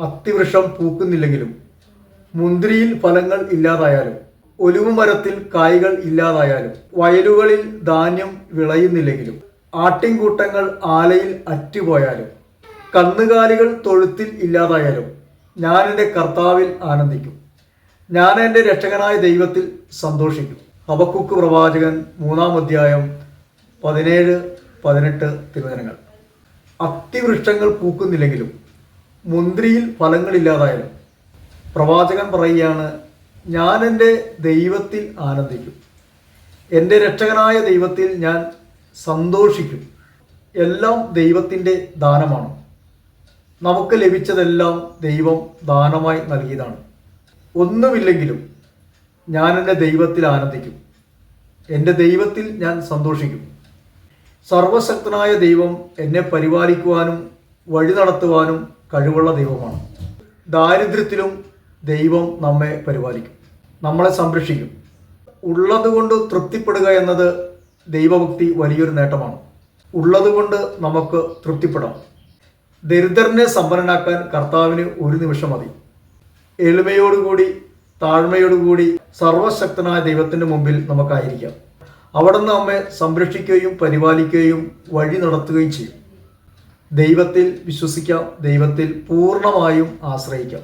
അത്തിവൃക്ഷം പൂക്കുന്നില്ലെങ്കിലും മുന്തിരിയിൽ ഫലങ്ങൾ ഇല്ലാതായാലും ഒലിവ് മരത്തിൽ കായ്കൾ ഇല്ലാതായാലും വയലുകളിൽ ധാന്യം വിളയുന്നില്ലെങ്കിലും ആട്ടിൻകൂട്ടങ്ങൾ ആലയിൽ അറ്റുപോയാലും കന്നുകാലികൾ തൊഴുത്തിൽ ഇല്ലാതായാലും ഞാൻ എന്റെ കർത്താവിൽ ആനന്ദിക്കും. ഞാൻ എന്റെ രക്ഷകനായ ദൈവത്തിൽ സന്തോഷിക്കും. ഹബക്കുക്ക് പ്രവാചകൻ മൂന്നാം അധ്യായം പതിനേഴ് പതിനെട്ട് തിരുവചനങ്ങൾ. അത്തിവൃക്ഷങ്ങൾ പൂക്കുന്നില്ലെങ്കിലും മുന്തിരിയിൽ ഫലങ്ങളില്ലാതായാലും പ്രവാചകൻ പറയുകയാണ് ഞാൻ എന്റെ ദൈവത്തിൽ ആനന്ദിക്കും. എന്റെ രക്ഷകനായ ദൈവത്തിൽ ഞാൻ സന്തോഷിക്കും. എല്ലാം ദൈവത്തിന്റെ ദാനമാണ്. നമുക്ക് ലഭിച്ചതെല്ലാം ദൈവം ദാനമായി നൽകിയതാണ്. ഒന്നുമില്ലെങ്കിലും ഞാൻ എന്റെ ദൈവത്തിൽ ആനന്ദിക്കും. എന്റെ ദൈവത്തിൽ ഞാൻ സന്തോഷിക്കും. സർവശക്തനായ ദൈവം എന്നെ പരിപാലിക്കുവാനും വഴി നടത്തുവാനും കഴിവുള്ള ദൈവമാണ്. ദാരിദ്ര്യത്തിലും ദൈവം നമ്മെ പരിപാലിക്കും. നമ്മളെ സംരക്ഷിക്കും. ഉള്ളതുകൊണ്ട് തൃപ്തിപ്പെടുക എന്നത് ദൈവഭക്തി വലിയൊരു നേട്ടമാണ്. ഉള്ളതുകൊണ്ട് നമുക്ക് തൃപ്തിപ്പെടാം. ദരിദ്രനെ സമ്പന്നനാക്കാൻ കർത്താവിന് ഒരു നിമിഷം മതി. എളിമയോടുകൂടി താഴ്മയോടുകൂടി സർവശക്തനായ ദൈവത്തിന്റെ മുമ്പിൽ നമുക്കായിരിക്കാം. അവിടുന്ന് നമ്മെ സംരക്ഷിക്കുകയും പരിപാലിക്കുകയും വഴി നടത്തുകയും ചെയ്യും. ദൈവത്തിൽ വിശ്വസിക്കാം ദൈവത്തിൽ പൂർണമായും ആശ്രയിക്കാം.